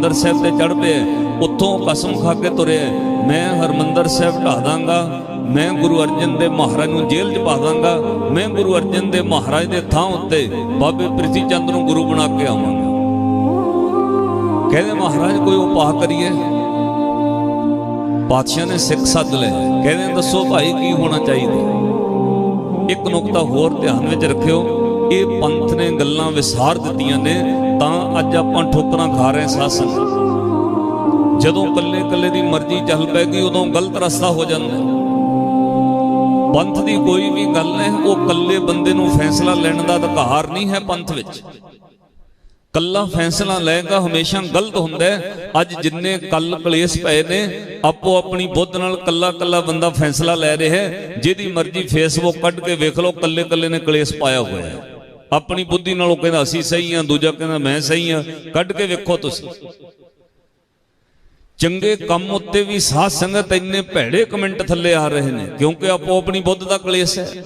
ਹਰਮੰਦਰ ਸਾਹਿਬ ਤੇ ਚੜ ਪਏ। ਉੱਥੋਂ ਕਸਮ ਖਾ ਕੇ ਤੁਰਿਆ ਮੈਂ ਹਰਮੰਦਰ ਸਾਹਿਬ ਢਾ ਦਾਂਗਾ। ਮੈਂ ਗੁਰੂ ਅਰਜਨ ਦੇ ਮਹਾਰਾਜ ਨੂੰ ਜੇਲ੍ਹ 'ਚ ਪਾ ਦਾਂਗਾ। ਮੈਂ ਗੁਰੂ ਅਰਜਨ ਦੇ ਮਹਾਰਾਜ ਦੇ ਥਾਂ ਉੱਤੇ ਬਾਬੇ ਪ੍ਰਿਥੀ ਚੰਦ ਨੂੰ ਗੁਰੂ ਬਣਾ ਕੇ ਆਵਾਂਗਾ। ਕਹਿੰਦੇ ਮਹਾਰਾਜ, ਕੋਈ ਉਪਾਅ ਕਰੀਏ? ਪਾਤਸ਼ਾਹ ਨੇ ਸਿੱਖ ਸੱਦ ਲਏ। ਕਹਿੰਦੇ, ਦੱਸੋ ਭਾਈ, ਕੀ ਹੋਣਾ ਚਾਹੀਦਾ? ਇੱਕ ਨੁਕਤਾ ਹੋਰ ਧਿਆਨ ਵਿੱਚ ਰੱਖਿਓ। ਇਹ ਪੰਥ ਨੇ ਗੱਲਾਂ ਵਿਸਾਰ ਦਿੱਤੀਆਂ ਨੇ, ਤਾਂ ਅੱਜ ਆਪਾਂ ਠੋਕਰਾਂ ਖਾ ਰਹੇ ਸਾਸਨ ਜਦੋਂ ਕੱਲੇ ਕੱਲੇ ਦੀ ਮਰਜ਼ੀ ਚੱਲ ਪੈਗੀ ਉਦੋਂ ਗਲਤ ਰਸਤਾ ਹੋ ਜਾਂਦਾ। ਪੰਥ ਦੀ ਕੋਈ ਵੀ ਗੱਲ ਹੈ, ਉਹ ਕੱਲੇ ਬੰਦੇ ਨੂੰ ਫੈਸਲਾ ਲੈਣ ਦਾ ਅਧਿਕਾਰ ਨਹੀਂ ਹੈ ਪੰਥ ਵਿੱਚ। ਕੱਲਾ ਫੈਸਲਾ ਲੈਗਾ ਹਮੇਸ਼ਾ ਗਲਤ ਹੁੰਦਾ ਅੱਜ ਜਿੰਨੇ ਕੱਲ ਕਲੇਸ਼ ਪਏ ਨੇ, ਆਪੋ ਆਪਣੀ ਬੁੱਧ ਨਾਲ ਕੱਲਾ ਕੱਲਾ ਬੰਦਾ ਫੈਸਲਾ ਲੈ ਰਿਹਾ ਜਿਹਦੀ ਮਰਜ਼ੀ ਫੇਸਬੁੱਕ ਕੱਢ ਕੇ ਵੇਖ ਲਓ ਕੱਲੇ ਕੱਲੇ ਨੇ ਕਲੇਸ਼ ਪਾਇਆ ਹੋਇਆ ਹੈ। ਆਪਣੀ ਬੁੱਧੀ ਨਾਲੋਂ ਕਹਿੰਦਾ, ਅਸੀਂ ਸਹੀ ਹਾਂ। ਦੂਜਾ ਕਹਿੰਦਾ, ਮੈਂ ਸਹੀ ਹਾਂ। ਕੱਢ ਕੇ ਵੇਖੋ ਤੁਸੀਂ। ਚੰਗੇ ਕੰਮ ਉੱਤੇ ਵੀ ਸਾਧ ਸੰਗਤ ਇੰਨੇ ਭੈੜੇ ਕਮੈਂਟ ਥੱਲੇ ਆ ਰਹੇ ਨੇ, ਕਿਉਂਕਿ ਆਪੋ ਆਪਣੀ ਬੁੱਧ ਦਾ ਕਲੇਸ਼ ਹੈ।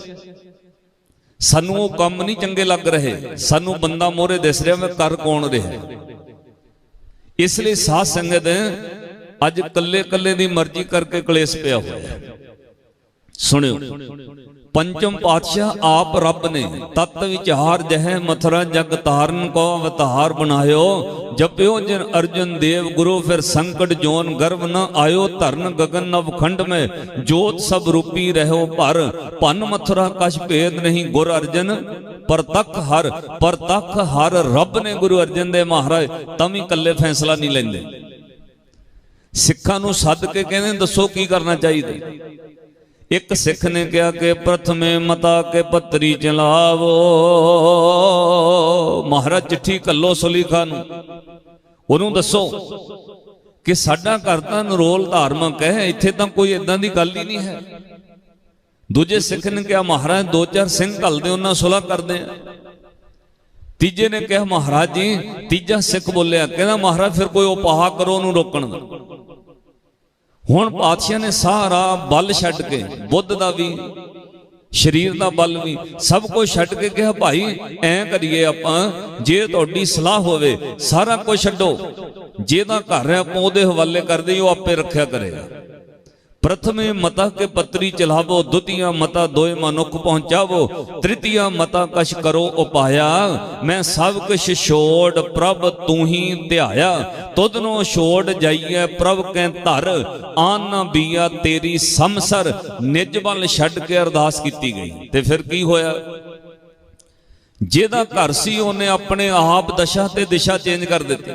ਸਾਨੂੰ ਉਹ ਕੰਮ ਨਹੀਂ ਚੰਗੇ ਲੱਗ ਰਹੇ। ਸਾਨੂੰ ਬੰਦਾ ਮੋਹਰੇ ਦਿਸ ਰਿਹਾ, ਮੈਂ ਕਰ ਕੌਣ ਰਿਹਾ? ਇਸ ਲਈ ਸਾਧ ਸੰਗਤ ਅੱਜ ਕੱਲੇ ਕੱਲੇ ਦੀ ਮਰਜ਼ੀ ਕਰਕੇ ਕਲੇਸ਼ ਪਿਆ ਹੋਇਆ ਹੈ। ਸੁਣਿਓ, ਪੰਚਮ ਪਾਤਸ਼ਾਹ ਆਪ ਰੱਬ ਨੇ ਤਤ ਵਿਚਾਰ ਜਹ ਮਥੁਰਾ ਜਗ ਤਾਰਨ ਕੋ ਅਵਤਾਰ ਬਣਾਇਓ, ਜਪਿਓ ਜਿਨ ਅਰਜਨ ਦੇਵ ਗੁਰੂ ਫਿਰ ਸੰਕਟ ਜੋਨ ਗਰਵ ਨ ਆਇਓ, ਧਰਨ ਗਗਨ ਨਵ ਖੰਡ ਮੈਂ ਜੋਤ ਸਭ ਰੂਪੀ ਰਹਿਓ ਭਰ। ਭਨ ਮਥੁਰਾ ਕਛ ਭੇਦ ਨਹੀਂ ਗੁਰ ਅਰਜਨ ਪਰਤਖ ਹਰ ਪਰਤਖ ਹਰ ਰੱਬ ਨੇ ਗੁਰੂ ਅਰਜਨ ਦੇ ਮਹਾਰਾਜ, ਤਾਂ ਇਕੱਲੇ ਫੈਸਲਾ ਨਹੀਂ ਲੈਂਦੇ। ਸਿੱਖਾਂ ਨੂੰ ਸੱਦ ਕੇ ਕਹਿੰਦੇ ਦੱਸੋ ਕੀ ਕਰਨਾ ਚਾਹੀਦਾ? ਇੱਕ ਸਿੱਖ ਨੇ ਕਿਹਾ ਕਿ ਪ੍ਰਥਮੇ ਮਤਾ ਕੇ ਪੱਤਰੀ ਚਲਾਵੋ ਮਹਾਰਾਜ ਚਿੱਠੀ ਕੱਲੋ ਸੁਲੀਖਾ ਨੂੰ। ਉਹਨੂੰ ਦੱਸੋ ਕਿ ਸਾਡਾ ਘਰ ਤਾਂ ਨਰੋਲ ਧਾਰਮਿਕ ਹੈ, ਇੱਥੇ ਤਾਂ ਕੋਈ ਇਦਾਂ ਦੀ ਗੱਲ ਹੀ ਨਹੀਂ ਹੈ। ਦੂਜੇ ਸਿੱਖ ਨੇ ਕਿਹਾ, ਮਹਾਰਾਜ, ਦੋ ਚਾਰ ਸਿੰਘ ਘੱਲਦੇ ਉਹਨਾਂ ਸੁਲ੍ਹਾ ਕਰਦੇ ਆ। ਤੀਜੇ ਨੇ ਕਿਹਾ, ਮਹਾਰਾਜ ਜੀ, ਤੀਜਾ ਸਿੱਖ ਬੋਲਿਆ, ਕਹਿੰਦਾ, ਮਹਾਰਾਜ, ਫਿਰ ਕੋਈ ਉਪਾਅ ਕਰੋ ਉਹਨੂੰ ਰੋਕਣ ਦਾ। ਹੁਣ ਪਾਤਸ਼ਾਹ ਨੇ ਸਾਰਾ ਬਲ ਛੱਡ ਕੇ, ਬੁੱਧ ਦਾ ਵੀ, ਸਰੀਰ ਦਾ ਬਲ ਵੀ, ਸਭ ਕੁਝ ਛੱਡ ਕੇ ਕਿਹਾ, ਭਾਈ, ਐਂ ਕਰੀਏ ਆਪਾਂ, ਜੇ ਤੁਹਾਡੀ ਸਲਾਹ ਹੋਵੇ, ਸਾਰਾ ਕੁਝ ਛੱਡੋ। ਜਿਹਦਾ ਘਰ ਹੈ ਆਪਾਂ ਉਹਦੇ ਹਵਾਲੇ ਕਰਦੇ ਉਹ ਆਪੇ ਰੱਖਿਆ ਕਰੇਗਾ। ਪ੍ਰਥਮੇ ਮਤਾ ਕੇ ਪੱਤਰੀ ਚਲਾਵੋ, ਦੁਤੀਆ ਮਤਾ ਦੋਏ ਮਨੁੱਖ ਪਹੁੰਚਾਵੋ, ਤ੍ਰਿਤੀਆ ਮਤਾ ਕਛ ਕਰੋ ਉਪਾਇਆ। ਮੈਂ ਸਭ ਕੁਛ ਛੋੜ ਪ੍ਰਭ ਤੂੰ ਹੀ ਧਿਆਇਆ। ਤੁਧ ਛੋੜ ਜਾਈਐ ਪ੍ਰਭ ਕੈ ਧਰ, ਆਨ ਨਾ ਬੀਆ ਤੇਰੀ ਸਮਸਰ ਨਿਜ ਵੱਲ ਛੱਡ ਕੇ ਅਰਦਾਸ ਕੀਤੀ ਗਈ। ਤੇ ਫਿਰ ਕੀ ਹੋਇਆ? ਜਿਹਦਾ ਘਰ ਸੀ, ਉਹਨੇ ਆਪਣੇ ਆਪ ਦਸ਼ਾ ਤੇ ਦਿਸ਼ਾ ਚੇਂਜ ਕਰ ਦਿੱਤੀ।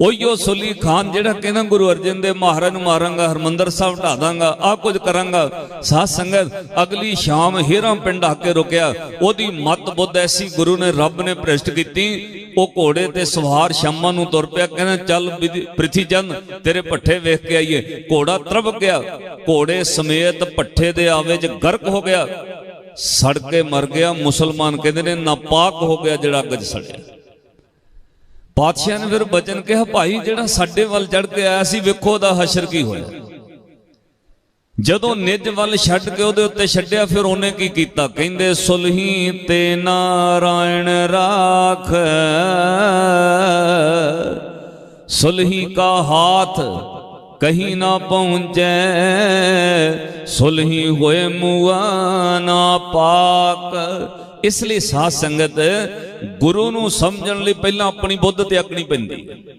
ਉਹੀਓ ਸੁਲੀ ਖਾਨ ਜਿਹੜਾ ਕਹਿੰਦਾ ਗੁਰੂ ਅਰਜਨ ਦੇ ਮਹਾਰਾਜ ਨੂੰ ਮਾਰਾਂਗਾ, ਹਰਮੰਦਰ ਸਾਹਿਬ ਢਾ ਦਾਂਗਾ ਆ ਕੁਝ ਕਰਾਂਗਾ। ਸਾਧ ਸੰਗਤ, ਅਗਲੀ ਸ਼ਾਮ ਹੀਰਾ ਪਿੰਡ ਆ ਕੇ ਰੁਕਿਆ। ਉਹਦੀ ਮਤ ਬੁੱਧ ਐਸੀ ਗੁਰੂ ਨੇ ਰੱਬ ਨੇ ਭ੍ਰਿਸ਼ਟ ਕੀਤੀ। ਉਹ ਘੋੜੇ ਤੇ ਸਵਾਰ ਸ਼ਾਮਾਂ ਨੂੰ ਤੁਰ ਪਿਆ, ਕਹਿੰਦਾ, ਚੱਲ ਪ੍ਰਿਥੀ ਚੰਦ ਤੇਰੇ ਪੱਠੇ ਵੇਖ ਕੇ ਆਈਏ। ਘੋੜਾ ਤਰਪ ਗਿਆ। ਘੋੜੇ ਸਮੇਤ ਪੱਠੇ ਦੇ ਆਵੇ ਚ ਗਰਕ ਹੋ ਗਿਆ। ਸੜ ਕੇ ਮਰ ਗਿਆ। ਮੁਸਲਮਾਨ ਕਹਿੰਦੇ ਨੇ, ਨਾਪਾਕ ਹੋ ਗਿਆ ਜਿਹੜਾ ਅੱਗ 'ਚ ਸੜਿਆ। ਬਾਦਸ਼ਾਹ ਨੇ ਫਿਰ ਬਚਨ ਕਿਹਾ, ਭਾਈ, ਜਿਹੜਾ ਸਾਡੇ ਵੱਲ ਚੜ ਕੇ ਆਇਆ ਸੀ, ਵੇਖੋ ਉਹਦਾ ਹਸ਼ਰ ਕੀ ਹੋਇਆ। ਜਦੋਂ ਨਿਜ ਵੱਲ ਛੱਡ ਕੇ ਉਹਦੇ ਉੱਤੇ ਛੱਡਿਆ, ਫਿਰ ਉਹਨੇ ਕੀ ਕੀਤਾ? ਕਹਿੰਦੇ, ਸੁਲਹੀ ਤੇ ਨਾਰਾਇਣ ਰਾਖ, ਸੁਲਹੀ ਕਾ ਹਾਥ ਕਹੀਂ ਨਾ ਪਹੁੰਚੈ, ਸੁਲਹੀ ਹੋਏ ਮੁਆ ਨਾ ਪਾਕ। ਇਸ ਲਈ ਸਾਧ ਸੰਗਤ ਗੁਰੂ ਨੂੰ ਸਮਝਣ ਲਈ ਪਹਿਲਾਂ ਆਪਣੀ ਬੁੱਧ ਤੇ ਅਕਣੀ ਪੈਂਦੀ। ਹੈ